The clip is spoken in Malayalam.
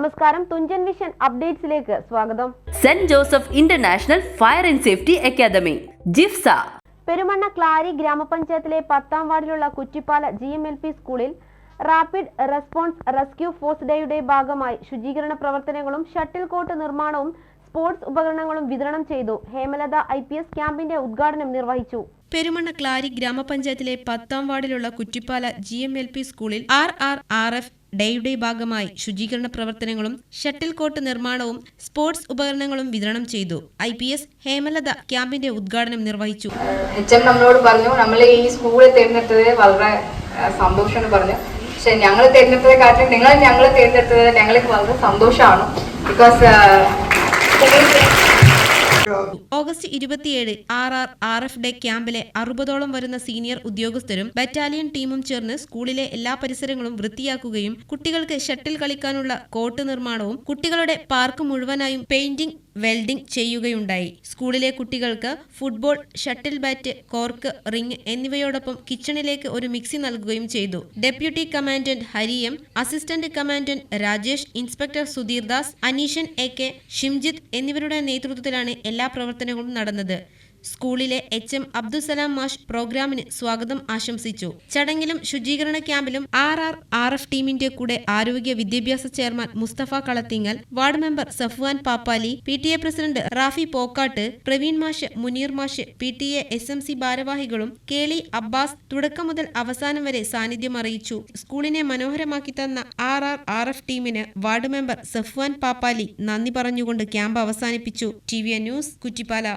നമസ്കാരം. തുഞ്ചൻ വിഷൻ അപ്ഡേറ്റ്സിലേക്ക് സ്വാഗതം. Saint Joseph International fire and safety academy JIFSA. Perumanna Klari ഗ്രാമപഞ്ചായത്തിലെ പത്താം വാർഡിലുള്ള Kuttippala G M L P സ്കൂളിൽ റാപ്പിഡ് റെസ്പോൺസ് റെസ്ക്യൂ ഫോഴ്സ് ഡേയുടെ ഭാഗമായി ശുചീകരണ പ്രവർത്തനങ്ങളും ഷട്ടിൽ കോട്ട് നിർമ്മാണവും സ്പോർട്സ് ഉപകരണങ്ങളും വിതരണം ചെയ്തു. ഹേമലത ഐ പി എസ് ക്യാമ്പിന്റെ ഉദ്ഘാടനം നിർവഹിച്ചു. പെരുമണ്ണ ക്ലാരി ഗ്രാമപഞ്ചായത്തിലെ പത്താം വാർഡിലുള്ള Kuttippala G M L P സ്കൂളിൽ ആർ ആർ ആർ എഫ് ഡേയുടെ ഭാഗമായി ശുചീകരണ പ്രവർത്തനങ്ങളും ഷട്ടിൽ കോട്ട് നിർമ്മാണവും സ്പോർട്സ് ഉപകരണങ്ങളും വിതരണം ചെയ്തു. ഐ പി എസ് ഹേമലത ക്യാമ്പിന്റെ ഉദ്ഘാടനം നിർവഹിച്ചു. നമ്മളോട് പറഞ്ഞു നമ്മൾ ഈ സ്കൂളിൽ തിരഞ്ഞെടുത്തത് വളരെ ആ, പറഞ്ഞു. പക്ഷെ ഞങ്ങൾ തിരഞ്ഞെടുത്തതിനെക്കാട്ടിലും നിങ്ങൾ ഞങ്ങൾ തിരഞ്ഞെടുത്തത് ഞങ്ങൾക്ക് വളരെ സന്തോഷമാണ്. ബിക്കോസ് ഓഗസ്റ്റ് ഇരുപത്തിയേഴ് R R R F day ക്യാമ്പിലെ അറുപതോളം വരുന്ന സീനിയർ ഉദ്യോഗസ്ഥരും ബറ്റാലിയൻ ടീമും ചേർന്ന് സ്കൂളിലെ എല്ലാ പരിസരങ്ങളും വൃത്തിയാക്കുകയും കുട്ടികൾക്ക് ഷട്ടിൽ കളിക്കാനുള്ള കോട്ട് നിർമ്മാണവും കുട്ടികളുടെ പാർക്ക് മുഴുവനായും പെയിന്റിംഗ് വെൽഡിംഗ് ചെയ്യുകയുണ്ടായി. സ്കൂളിലെ കുട്ടികൾക്ക് football shuttle bat cork ring എന്നിവയോടൊപ്പം കിച്ചണിലേക്ക് ഒരു മിക്സി നൽകുകയും ചെയ്തു. Deputy commandant Hariyam assistant commandant Rajesh inspector Sudheer Das Aneeshan A K Shimjith എന്നിവരുടെ നേതൃത്വത്തിലാണ് എല്ലാ പ്രവർത്തനങ്ങളും നടന്നത്. സ്കൂളിലെ എച്ച് എം അബ്ദുസലാം മാഷ് പ്രോഗ്രാമിന് സ്വാഗതം ആശംസിച്ചു. ചടങ്ങിലും ശുചീകരണ ക്യാമ്പിലും ആർ ആർ ആർ എഫ് ടീമിന്റെ കൂടെ ആരോഗ്യ വിദ്യാഭ്യാസ chairman Mustafa Kalathingal ward member Safwan Pappali P T A president Rafi Pokkatt Praveen മാഷ് മുനീർ മാഷ് P T A S M C ഭാരവാഹികളും കേളി അബ്ബാസ് തുടക്കം മുതൽ അവസാനം വരെ സാന്നിധ്യം അറിയിച്ചു. സ്കൂളിനെ മനോഹരമാക്കി തന്ന ആർ ആർ ആർ എഫ് ടീമിന് വാർഡ് മെമ്പർ സഫ്വാൻ പാപ്പാലി നന്ദി പറഞ്ഞുകൊണ്ട് ക്യാമ്പ് അവസാനിപ്പിച്ചു. T V news Kuttippala.